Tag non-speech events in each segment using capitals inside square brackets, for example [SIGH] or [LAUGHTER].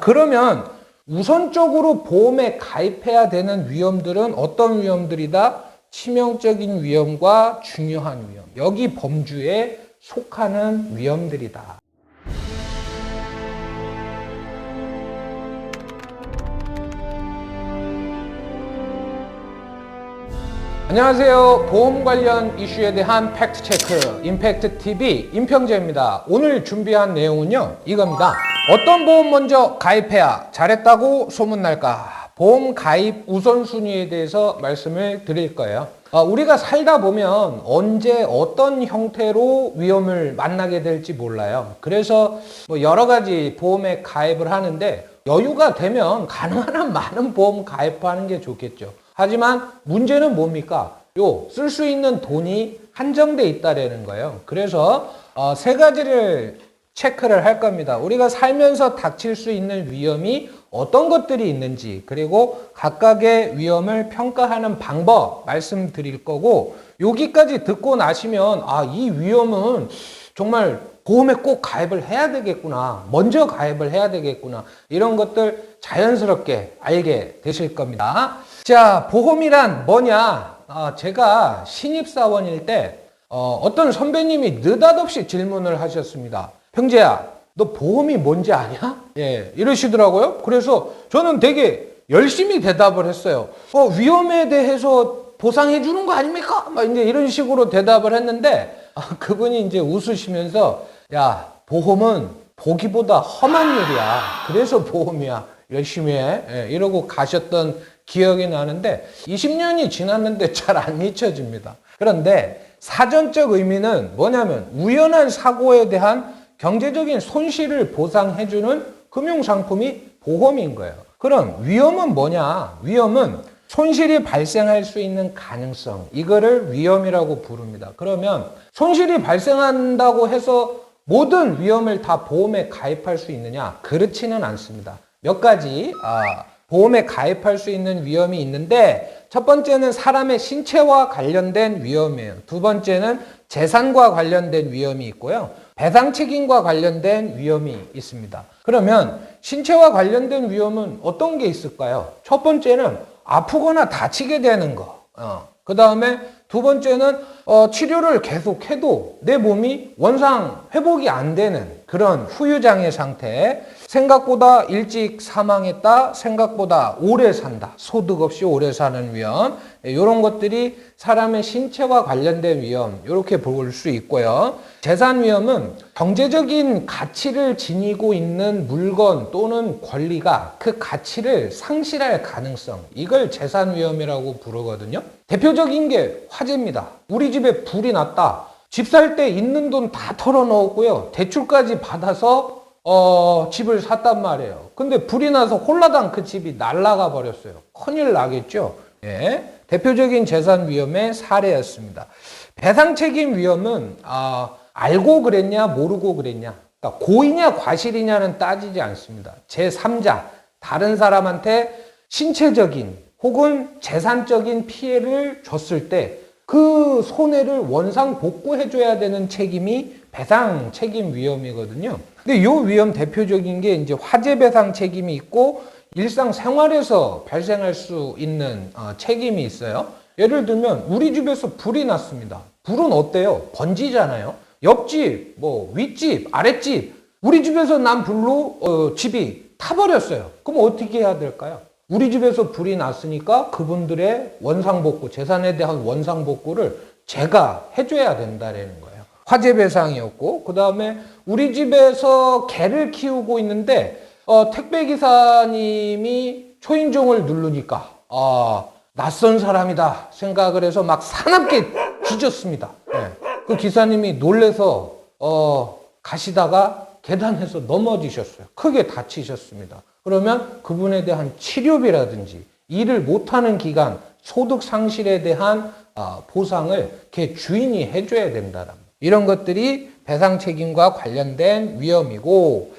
그러면 우선적으로 보험에 가입해야 되는 위험들은 어떤 위험들이다? 치명적인 위험과 중요한 위험. 여기 범주에 속하는 위험들이다. 안녕하세요. 보험 관련 이슈에 대한 팩트 체크 임팩트 TV 임평재입니다. 오늘 준비한 내용은요. 이겁니다. 어떤 보험 먼저 가입해야 잘했다고 소문날까? 보험 가입 우선순위에 대해서 말씀을 드릴 거예요. 아, 우리가 살다 보면 언제 어떤 형태로 위험을 만나게 될지 몰라요. 그래서 뭐 여러 가지 보험에 가입을 하는데 여유가 되면 가능한 한 많은 보험 가입하는 게 좋겠죠. 하지만 문제는 뭡니까? 요 쓸 수 있는 돈이 한정돼 있다라는 거예요. 그래서 어, 세 가지를 체크를 할 겁니다. 우리가 살면서 닥칠 수 있는 위험이 어떤 것들이 있는지 그리고 각각의 위험을 평가하는 방법 말씀드릴 거고 여기까지 듣고 나시면 아 이 위험은 정말 보험에 꼭 가입을 해야 되겠구나 먼저 가입을 해야 되겠구나 이런 것들 자연스럽게 알게 되실 겁니다. 자 보험이란 뭐냐? 아, 제가 신입사원일 때 어, 어떤 선배님이 느닷없이 질문을 하셨습니다. 평재야, 너 보험이 뭔지 아냐? 예, 이러시더라고요. 그래서 저는 되게 열심히 대답을 했어요. 어, 위험에 대해서 보상해 주는 거 아닙니까? 막 이제 이런 식으로 대답을 했는데 아, 그분이 이제 웃으시면서 야, 보험은 보기보다 험한 일이야. 그래서 보험이야. 열심히 해. 예, 이러고 가셨던 기억이 나는데 20년이 지났는데 잘 안 잊혀집니다. 그런데 사전적 의미는 뭐냐면 우연한 사고에 대한 경제적인 손실을 보상해주는 금융상품이 보험인 거예요. 그럼 위험은 뭐냐? 위험은 손실이 발생할 수 있는 가능성. 이거를 위험이라고 부릅니다. 그러면 손실이 발생한다고 해서 모든 위험을 다 보험에 가입할 수 있느냐? 그렇지는 않습니다. 몇 가지 아, 보험에 가입할 수 있는 위험이 있는데 첫 번째는 사람의 신체와 관련된 위험이에요. 두 번째는 재산과 관련된 위험이 있고요. 배상 책임과 관련된 위험이 있습니다. 그러면 신체와 관련된 위험은 어떤 게 있을까요? 첫 번째는 아프거나 다치게 되는 거. 어. 그 다음에 두 번째는 어, 치료를 계속해도 내 몸이 원상 회복이 안 되는 그런 후유장애 상태. 생각보다 일찍 사망했다. 생각보다 오래 산다. 소득 없이 오래 사는 위험. 이런 것들이 사람의 신체와 관련된 위험. 이렇게 볼 수 있고요. 재산 위험은 경제적인 가치를 지니고 있는 물건 또는 권리가 그 가치를 상실할 가능성. 이걸 재산 위험이라고 부르거든요. 대표적인 게 화재입니다. 우리 집에 불이 났다. 집 살 때 있는 돈 다 털어 넣었고요. 대출까지 받아서 어, 집을 샀단 말이에요. 근데 불이 나서 홀라당 그 집이 날아가 버렸어요. 큰일 나겠죠? 예. 대표적인 재산 위험의 사례였습니다. 배상 책임 위험은, 아, 알고 그랬냐, 모르고 그랬냐. 그러니까 고의냐, 과실이냐는 따지지 않습니다. 제3자, 다른 사람한테 신체적인 혹은 재산적인 피해를 줬을 때 그 손해를 원상 복구해줘야 되는 책임이 배상 책임 위험이거든요. 근데 이 위험 대표적인 게 이제 화재 배상 책임이 있고 일상 생활에서 발생할 수 있는 어, 책임이 있어요. 예를 들면 우리 집에서 불이 났습니다. 불은 어때요? 번지잖아요. 옆집, 뭐 윗집, 아랫집, 우리 집에서 난 불로 어, 집이 타버렸어요. 그럼 어떻게 해야 될까요? 우리 집에서 불이 났으니까 그분들의 원상복구, 재산에 대한 원상복구를 제가 해줘야 된다라는 거예요. 화재 배상이었고, 그 다음에 우리 집에서 개를 키우고 있는데, 어, 택배 기사님이 초인종을 누르니까, 아, 낯선 사람이다 생각을 해서 막 사납게 짖었습니다. 예. 그 기사님이 놀래서, 어, 가시다가 계단에서 넘어지셨어요. 크게 다치셨습니다. 그러면 그분에 대한 치료비라든지 일을 못하는 기간 소득 상실에 대한 아, 보상을 걔 주인이 해줘야 된다는 이런 것들이 배상 책임과 관련된 위험이고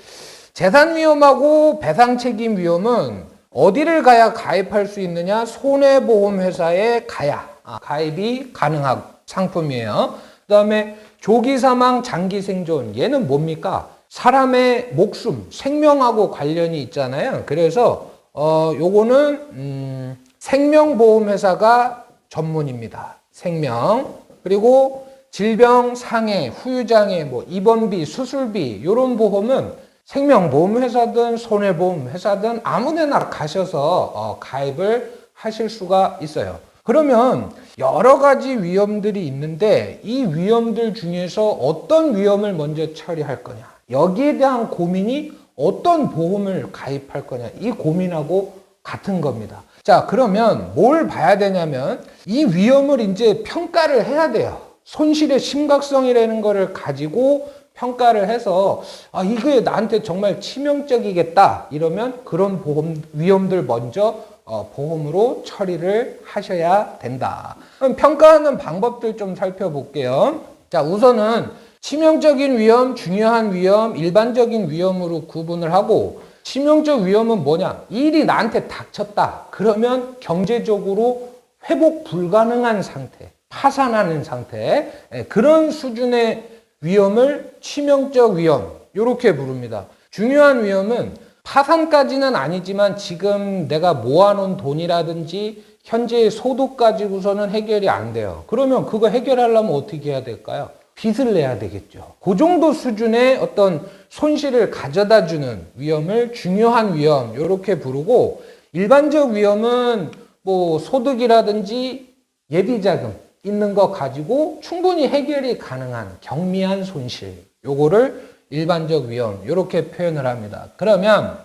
재산 위험하고 배상 책임 위험은 어디를 가야 가입할 수 있느냐 손해보험 회사에 가야 아, 가입이 가능한 상품이에요. 그 다음에 조기 사망 장기 생존 얘는 뭡니까? 사람의 목숨, 생명하고 관련이 있잖아요. 그래서 어 요거는 음 생명보험회사가 전문입니다. 생명. 그리고 질병 상해, 후유장애, 뭐 입원비, 수술비 요런 보험은 생명보험 회사든 손해보험 회사든 아무데나 가셔서 어, 가입을 하실 수가 있어요. 그러면 여러 가지 위험들이 있는데 이 위험들 중에서 어떤 위험을 먼저 처리할 거냐 여기에 대한 고민이 어떤 보험을 가입할 거냐 이 고민하고 같은 겁니다. 자 그러면 뭘 봐야 되냐면 이 위험을 이제 평가를 해야 돼요. 손실의 심각성이라는 거를 가지고 평가를 해서 아 이게 나한테 정말 치명적이겠다 이러면 그런 보험 위험들 먼저 어, 보험으로 처리를 하셔야 된다. 그럼 평가하는 방법들 좀 살펴볼게요. 자 우선은 치명적인 위험, 중요한 위험, 일반적인 위험으로 구분을 하고 치명적 위험은 뭐냐? 이 일이 나한테 닥쳤다. 그러면 경제적으로 회복 불가능한 상태, 파산하는 상태, 예, 그런 수준의 위험을 치명적 위험, 이렇게 부릅니다. 중요한 위험은 파산까지는 아니지만 지금 내가 모아놓은 돈이라든지 현재의 소득 가지고서는 해결이 안 돼요. 그러면 그거 해결하려면 어떻게 해야 될까요? 빚을 내야 되겠죠. 그 정도 수준의 어떤 손실을 가져다 주는 위험을 중요한 위험, 이렇게 부르고 일반적 위험은 뭐 소득이라든지 예비자금 있는 거 가지고 충분히 해결이 가능한 경미한 손실. 요거를 일반적 위험, 이렇게 표현을 합니다. 그러면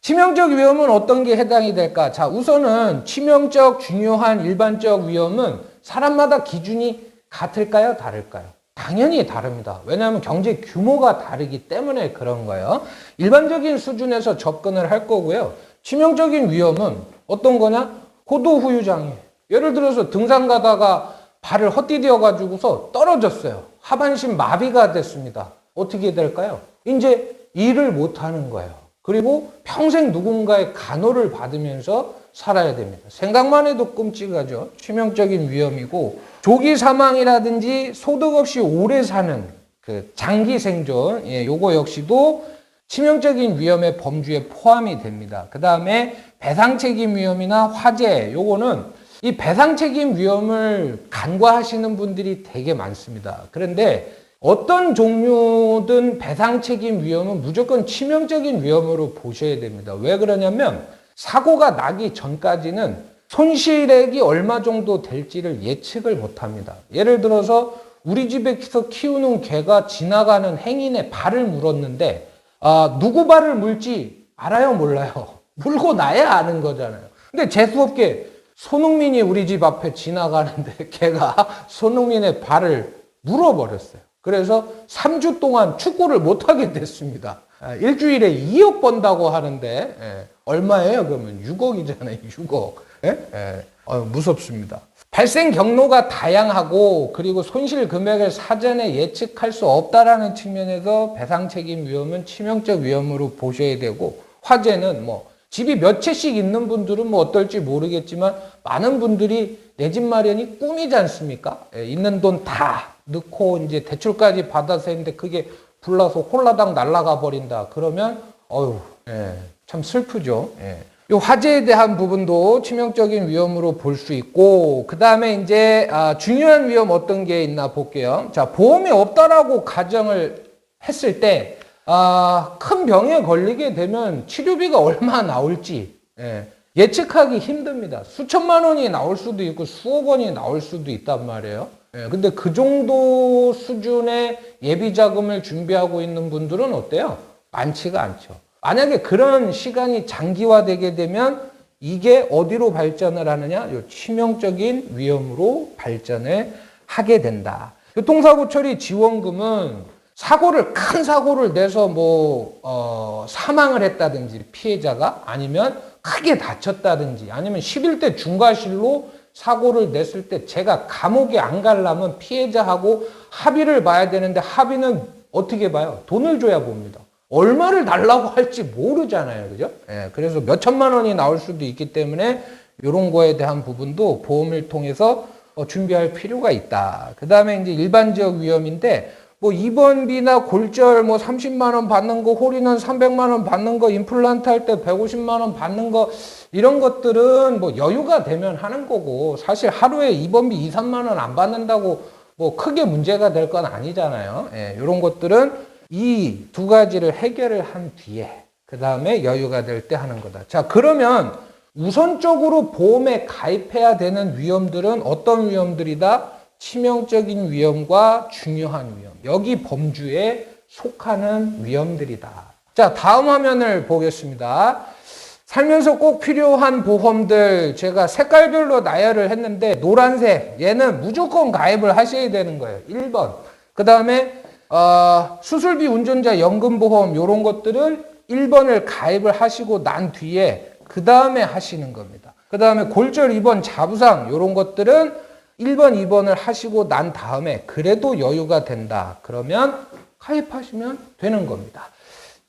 치명적 위험은 어떤 게 해당이 될까? 자, 우선은 치명적, 중요한 일반적 위험은 사람마다 기준이 같을까요? 다를까요? 당연히 다릅니다. 왜냐하면 경제 규모가 다르기 때문에 그런 거예요. 일반적인 수준에서 접근을 할 거고요. 치명적인 위험은 어떤 거냐? 고도후유장애. 예를 들어서 등산 가다가 발을 헛디뎌 가지고서 떨어졌어요. 하반신 마비가 됐습니다. 어떻게 될까요? 이제 일을 못 하는 거예요. 그리고 평생 누군가의 간호를 받으면서 살아야 됩니다. 생각만 해도 끔찍하죠. 치명적인 위험이고 조기 사망이라든지 소득 없이 오래 사는 그 장기 생존, 예, 요거 역시도 치명적인 위험의 범주에 포함이 됩니다. 그 다음에 배상 책임 위험이나 화재, 요거는 이 배상 책임 위험을 간과하시는 분들이 되게 많습니다. 그런데 어떤 종류든 배상 책임 위험은 무조건 치명적인 위험으로 보셔야 됩니다. 왜 그러냐면 사고가 나기 전까지는 손실액이 얼마 정도 될지를 예측을 못 합니다. 예를 들어서 우리 집에서 키우는 개가 지나가는 행인의 발을 물었는데 아, 누구 발을 물지 알아요 몰라요? [LAUGHS] 물고 나야 아는 거잖아요. 근데 재수없게 손흥민이 우리 집 앞에 지나가는데 [LAUGHS] 걔가 손흥민의 발을 물어버렸어요. 그래서 3주 동안 축구를 못하게 됐습니다. 아, 일주일에 2억 번다고 하는데 예, 얼마예요? 그러면 6억이잖아요. 6억. 예? 예. 어, 무섭습니다. 발생 경로가 다양하고 그리고 손실 금액을 사전에 예측할 수 없다라는 측면에서 배상 책임 위험은 치명적 위험으로 보셔야 되고 화재는 뭐 집이 몇 채씩 있는 분들은 뭐 어떨지 모르겠지만 많은 분들이 내 집 마련이 꿈이지 않습니까? 예, 있는 돈 다 넣고 이제 대출까지 받아서 했는데 그게 불나서 홀라당 날아가 버린다. 그러면 어휴, 예, 참 슬프죠. 예. 이 화재에 대한 부분도 치명적인 위험으로 볼 수 있고 그 다음에 이제 아, 중요한 위험 어떤 게 있나 볼게요. 자 보험이 없다라고 가정을 했을 때 아, 큰 병에 걸리게 되면 치료비가 [LAUGHS] 얼마 나올지 예, 측하기 힘듭니다. 수천만 원이 나올 수도 있고 수억 원이 나올 수도 있단 말이에요. 예, 근데 그 정도 수준의 예비 자금을 준비하고 있는 분들은 어때요? 많지가 않죠. 만약에 그런 시간이 장기화되게 되면 이게 어디로 발전을 하느냐? 요 치명적인 위험으로 발전을 하게 된다. 교통사고 처리 지원금은 사고를 큰 사고를 내서 뭐 어, 사망을 했다든지 피해자가 아니면 크게 다쳤다든지 아니면 11대 중과실로 사고를 냈을 때 제가 감옥에 안 가려면 피해자하고 합의를 봐야 되는데 합의는 어떻게 봐요? 돈을 줘야 봅니다. 얼마를 달라고 할지 모르잖아요. 그죠? 예, 그래서 몇 천만 원이 나올 수도 있기 때문에 이런 거에 대한 부분도 보험을 통해서 어, 준비할 필요가 있다. 그 다음에 이제 일반적 위험인데 뭐 입원비나 골절 뭐 30만 원 받는 거, 홀인원 300만 원 받는 거, 임플란트 할 때 150만 원 받는 거 이런 것들은 뭐 여유가 되면 하는 거고 사실 하루에 입원비 2, 3만 원 안 받는다고 뭐 크게 문제가 될 건 아니잖아요. 예, 이런 것들은 이 두 가지를 해결을 한 뒤에 그 다음에 여유가 될 때 하는 거다. 자, 그러면 우선적으로 보험에 가입해야 되는 위험들은 어떤 위험들이다? 치명적인 위험과 중요한 위험. 여기 범주에 속하는 위험들이다. 자, 다음 화면을 보겠습니다. 살면서 꼭 필요한 보험들 제가 색깔별로 나열을 했는데 노란색 얘는 무조건 가입을 하셔야 되는 거예요. 1번. 그 다음에 어, 수술비 운전자 연금보험 이런 것들은 1번을 가입을 하시고 난 뒤에 그 다음에 하시는 겁니다. 그 다음에 골절 입원 자부상 이런 것들은 1번, 2번을 하시고 난 다음에 그래도 여유가 된다. 그러면 가입하시면 되는 겁니다.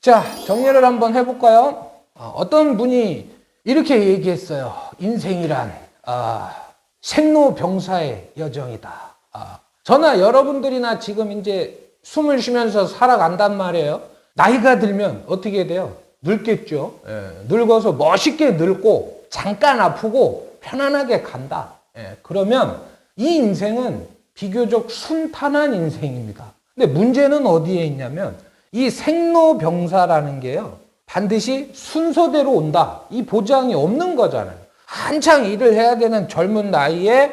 자, 정리를 한번 해볼까요? 어, 어떤 분이 이렇게 얘기했어요. 인생이란 아, 생로병사의 여정이다. 아, 저나 여러분들이나 지금 이제 숨을 쉬면서 살아간단 말이에요. 나이가 들면 어떻게 돼요? 늙겠죠. 예, 늙어서 멋있게 늙고 잠깐 아프고 편안하게 간다. 예, 그러면 이 인생은 비교적 순탄한 인생입니다. 근데 문제는 어디에 있냐면 이 생로병사라는 게요. 반드시 순서대로 온다. 이 보장이 없는 거잖아요. 한창 일을 해야 되는 젊은 나이에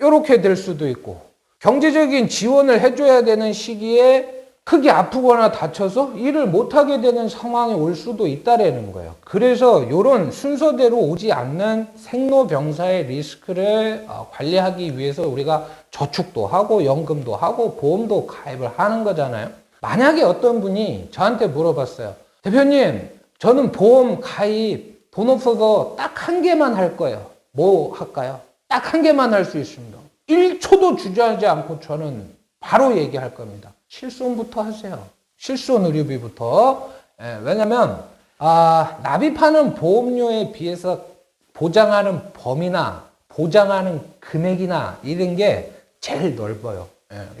이렇게 될 수도 있고 경제적인 지원을 해줘야 되는 시기에 크게 아프거나 다쳐서 일을 못하게 되는 상황이 올 수도 있다라는 거예요. 그래서 이런 순서대로 오지 않는 생로병사의 리스크를 어, 관리하기 위해서 우리가 저축도 하고 연금도 하고 보험도 가입을 하는 거잖아요. 만약에 어떤 분이 저한테 물어봤어요. 대표님, 저는 보험 가입 돈 없어서 딱 한 개만 할 거예요. 뭐 할까요? 딱 한 개만 할 수 있습니다. 1초도 주저하지 않고 저는 바로 얘기할 겁니다. 실손부터 하세요. 실손 의료비부터. 예, 왜냐면, 아, 납입하는 보험료에 비해서 보장하는 범위나 보장하는 금액이나 이런 게 제일 넓어요.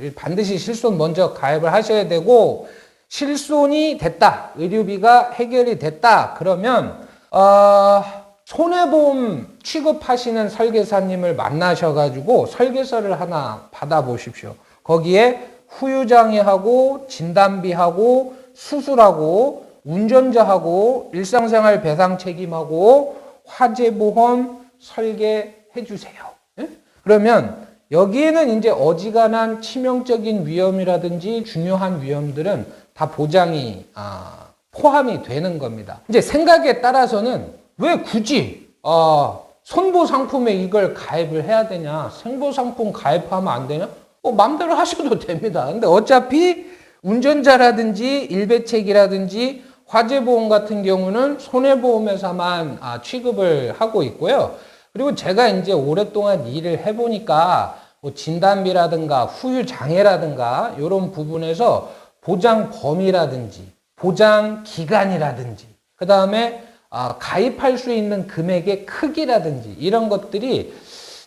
예, 반드시 실손 먼저 가입을 하셔야 되고, 실손이 됐다. 의료비가 해결이 됐다. 그러면, 어, 손해보험 취급하시는 설계사님을 만나셔가지고 설계서를 하나 받아보십시오. 거기에 후유장애하고 진단비하고 수술하고 운전자하고 일상생활 배상 책임하고 화재보험 설계해 주세요. 예? 그러면 여기에는 이제 어지간한 치명적인 위험이라든지 중요한 위험들은 다 보장이 아, 포함이 되는 겁니다. 이제 생각에 따라서는 왜 굳이 어, 손보 상품에 이걸 가입을 해야 되냐? 생보 상품 가입하면 안 되냐? 뭐 마음대로 하셔도 됩니다. 근데 어차피 운전자라든지 일배책이라든지 화재보험 같은 경우는 손해보험회사만 아, 취급을 하고 있고요. 그리고 제가 이제 오랫동안 일을 해보니까 뭐 진단비라든가 후유 장애라든가 이런 부분에서 보장 범위라든지 보장 기간이라든지 그 다음에 아, 가입할 수 있는 금액의 크기라든지 이런 것들이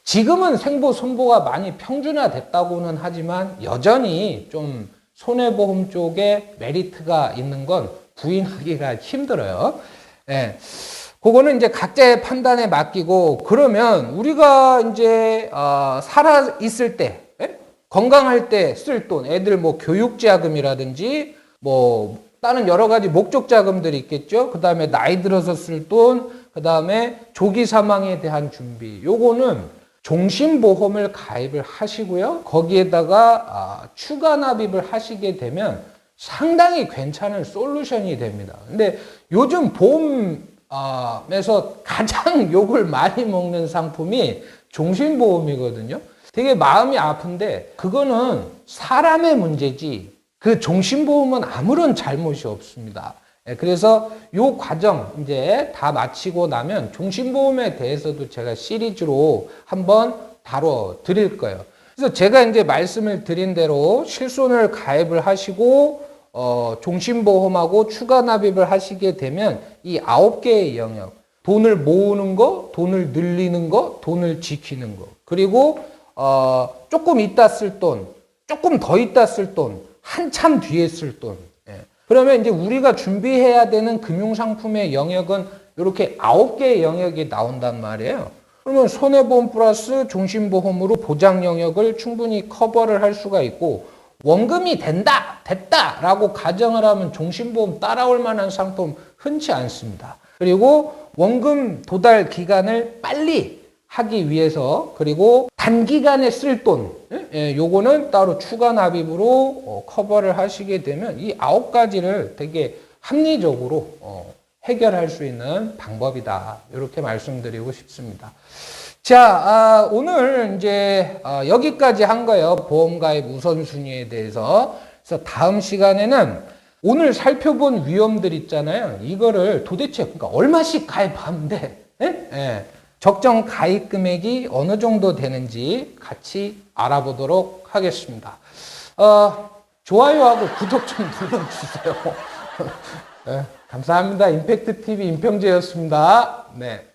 지금은 생보, 손보가 많이 평준화됐다고는 하지만 여전히 좀 손해보험 쪽에 메리트가 있는 건 부인하기가 힘들어요. 예. 그거는 이제 각자의 판단에 맡기고 그러면 우리가 이제 어, 살아 있을 때 예? 건강할 때 쓸 돈, 애들 뭐 교육 자금이라든지 뭐 다른 여러 가지 목적 자금들이 있겠죠. 그 다음에 나이 들어서 쓸 돈, 그 다음에 조기 사망에 대한 준비. 요거는 종신보험을 가입을 하시고요. 거기에다가 아, 추가 납입을 하시게 되면 상당히 괜찮은 솔루션이 됩니다. 근데 요즘 보험에서 가장 [LAUGHS] 욕을 많이 먹는 상품이 종신보험이거든요. 되게 마음이 아픈데 그거는 사람의 문제지 그 종신보험은 아무런 잘못이 없습니다. 예, 그래서 요 과정 이제 다 마치고 나면 종신보험에 대해서도 제가 시리즈로 한번 다뤄 드릴 거예요. 그래서 제가 이제 말씀을 드린 대로 실손을 가입을 하시고 어, 종신보험하고 추가 납입을 하시게 되면 이 아홉 개의 영역 돈을 모으는 거, 돈을 늘리는 거, 돈을 지키는 거 그리고 어, 조금 있다 쓸 돈, 조금 더 있다 쓸 돈, 한참 뒤에 쓸 돈. 예. 그러면 이제 우리가 준비해야 되는 금융상품의 영역은 이렇게 아홉 개의 영역이 나온단 말이에요. 그러면 손해보험 플러스 종신보험으로 보장 영역을 충분히 커버를 할 수가 있고 원금이 된다, 됐다라고 가정을 하면 종신보험 따라올 만한 상품 흔치 않습니다. 그리고 원금 도달 기간을 빨리 하기 위해서 그리고 단기간에 쓸 돈, 예, 요거는 따로 추가 납입으로 어, 커버를 하시게 되면 이 아홉 가지를 되게 합리적으로 어, 해결할 수 있는 방법이다. 이렇게 말씀드리고 싶습니다. 자, 아, 오늘 이제 아, 여기까지 한 거예요. 보험가입 우선순위에 대해서. 그래서 다음 시간에는 오늘 살펴본 위험들 있잖아요. 이거를 도대체 그러니까 얼마씩 가입하면 돼? 예? 예. 적정 가입 금액이 어느 정도 되는지 같이 알아보도록 하겠습니다. 어, 좋아요하고 구독 좀 [LAUGHS] 눌러주세요. 예, 감사합니다. 임팩트 TV 임평재였습니다. 네.